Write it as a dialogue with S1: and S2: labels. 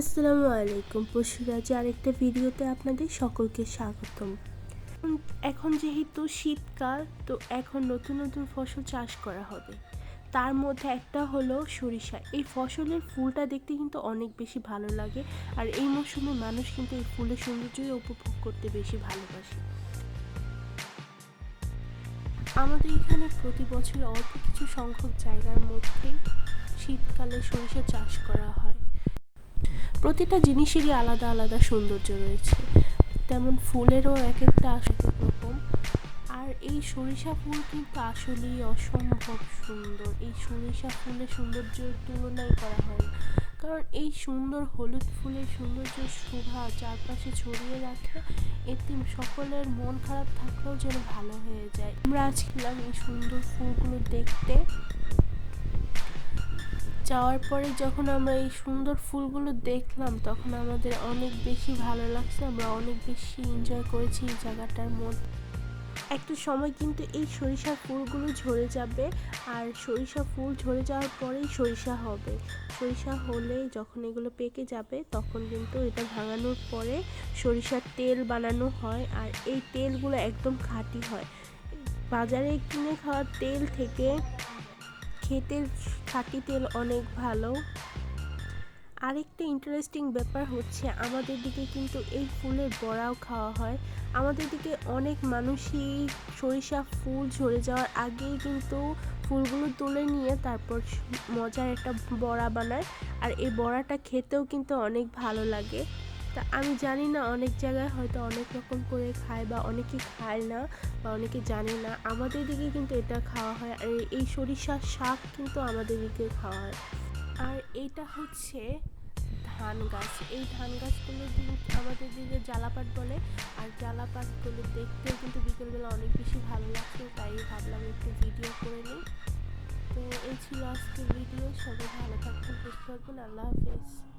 S1: আসসালামু আলাইকুম। পশুরাজি আরেকটা ভিডিওতে আপনাদের সকলকে স্বাগতম। এখন যেহেতু শীতকাল, তো এখন নতুন নতুন ফসল চাষ করা হবে। তার মধ্যে একটা হলো সরিষা। এই ফসলের ফুলটা দেখতে কিন্তু অনেক বেশি ভালো লাগে আর এই মৌসুমে মানুষ কিন্তু এই ফুলের সৌন্দর্যই উপভোগ করতে বেশি ভালোবাসে। আমাদের এখানে প্রতি বছর অল্প কিছু সংখ্যক জায়গার মধ্যেই শীতকালে সরিষা চাষ করা হয়। প্রতিটা জিনিসেরই আলাদা আলাদা সৌন্দর্য রয়েছে। তেমন ফুলেরও এক একটা এক এক রকম। আর এই সরিষা ফুল কিন্তু আসলেই অসম্ভব সুন্দর। এই সরিষা ফুলের সৌন্দর্যের তুলনাই করা হয় কারণ এই সুন্দর হলুদ ফুলের সৌন্দর্য শোভা চারপাশে ছড়িয়ে রাখে। এতে সকলের মন খারাপ থাকলেও যেন ভালো হয়ে যায়। আমরা আজ গেলাম এই সুন্দর ফুলগুলো দেখতে। যাওয়ার পরে যখন আমরা এই সুন্দর ফুলগুলো দেখলাম, তখন আমাদের অনেক বেশি ভালো লাগছে। আমরা অনেক বেশি এনজয় করেছি এই জায়গাটার মধ্যে। একটা সময় কিন্তু এই সরিষা ফুলগুলো ঝরে যাবে আর সরিষা ফুল ঝরে যাওয়ার পরেই সরিষা হবে। সরিষা হলে যখন এগুলো পেকে যাবে, তখন কিন্তু এটা ভাঙানোর পরে সরিষার তেল বানানো হয় আর এই তেলগুলো একদম খাঁটি হয়। বাজারে কিনে খাওয়া তেল থেকে ক্ষেতের খাঁটি তেল অনেক ভালো। আরেকটা ইন্টারেস্টিং ব্যাপার হচ্ছে, আমাদের দিকে কিন্তু এই ফুলের বড়াও খাওয়া হয়। আমাদের দিকে অনেক মানুষই সরিষা ফুল ঝরে যাওয়ার আগেই কিন্তু ফুলগুলো তুলে নিয়ে তারপর মজার একটা বড়া বানায়। আর এই বড়াটা খেতেও কিন্তু অনেক ভালো লাগে। তা আমি জানি না, অনেক জায়গায় হয়তো অনেক রকম করে খায় বা অনেকে খায় না বা অনেকে জানে না। আমাদের দিকে কিন্তু এটা খাওয়া হয় আর এই সরিষার শাক কিন্তু আমাদের দিকে খাওয়া হয়। আর এইটা হচ্ছে ধান গাছ। এই ধান গাছগুলো আমাদের দিকে জ্বালাপাট বলে। আর জ্বালাপাটগুলো দেখতেও কিন্তু বিকেলবেলা অনেক বেশি ভালো লাগছে, তাই ভাবলাম একটু ভিডিও করে নিই। তো এই ছিল আজকের ভিডিও সবাই ভালো থাকবেন, সুস্থ থাকবেন। আল্লাহ হাফেজ।